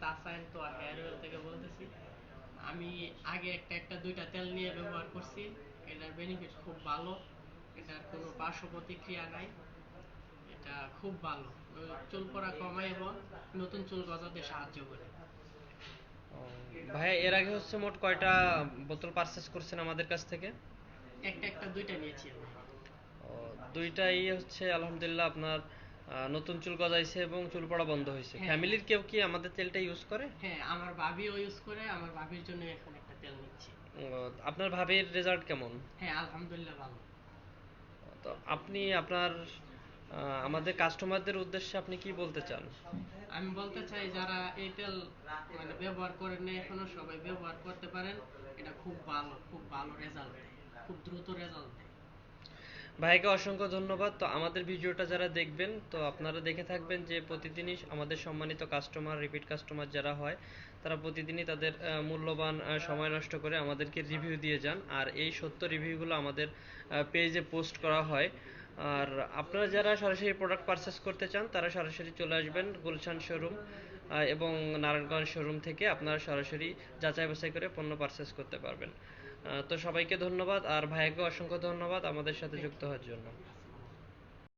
তাসাইন তো hair oil থেকে বলতেছি। আমি আগে একটা একটা দুইটা তেল নিয়ে ব্যবহার করছি। এটার বেনিফিট খুব ভালো। এটার কোনো পার্শ্ব প্রতিক্রিয়া নাই। এটা খুব ভালো। চুল পড়া কমায় এবং নতুন চুল গজাতে সাহায্য করে। ভাইয়া এর আগে হচ্ছে মোট কয়টা বোতল পারচেস করছেন আমাদের কাছ থেকে? একটা একটা দুইটা নিয়েছি দুইটাই হচ্ছে আলহামদুলিল্লাহ আপনার নতুন চুল গজাইছে এবং চুল পড়া বন্ধ হয়েছে। হ্যাঁ। ফ্যামিলির কেউ কি আমাদের তেলটা ইউজ করে? হ্যাঁ আমার ভাবিও ইউজ করে আমার ভাবির জন্য এখন একটা তেল নিচ্ছি। ও, আপনার ভাবির রেজাল্ট কেমন? হ্যাঁ আলহামদুলিল্লাহ ভালো। তো আপনি আপনার আমাদের কাস্টমারদের উদ্দেশ্যে আপনি কি বলতে চান? আমি বলতে চাই যারা এই তেল মানে ব্যবহার করেন না এখনও সবাই ব্যবহার করতে পারেন। এটা খুব ভালো খুব ভালো রেজাল্ট খুব দ্রুত রেজাল্ট ভাইকে অসংখ্য ধন্যবাদ। তো আমাদের ভিডিওটা যারা দেখবেন, তো আপনারা দেখে থাকবেন যে প্রতিদিনই আমাদের সম্মানিত কাস্টমার রিপিট কাস্টমার যারা হয়, তারা প্রতিদিনই তাদের মূল্যবান সময় নষ্ট করে আমাদেরকে রিভিউ দিয়ে যান। আর এই সত্য রিভিউগুলো আমাদের পেজে পোস্ট করা হয়। আর আপনারা যারা সরাসরি প্রোডাক্ট পারচেস করতে চান, তারা সরাসরি চলে আসবেন গুলশান শোরুম এবং নারায়ণগঞ্জ শোরুম থেকে আপনারা সরাসরি যাচাই বাছাই করে পণ্য পারচেস করতে পারবেন। তো সবাইকে ধন্যবাদ। আর ভাইয়াকে অসংখ্য ধন্যবাদ আমাদের সাথে যুক্ত হওয়ার জন্য।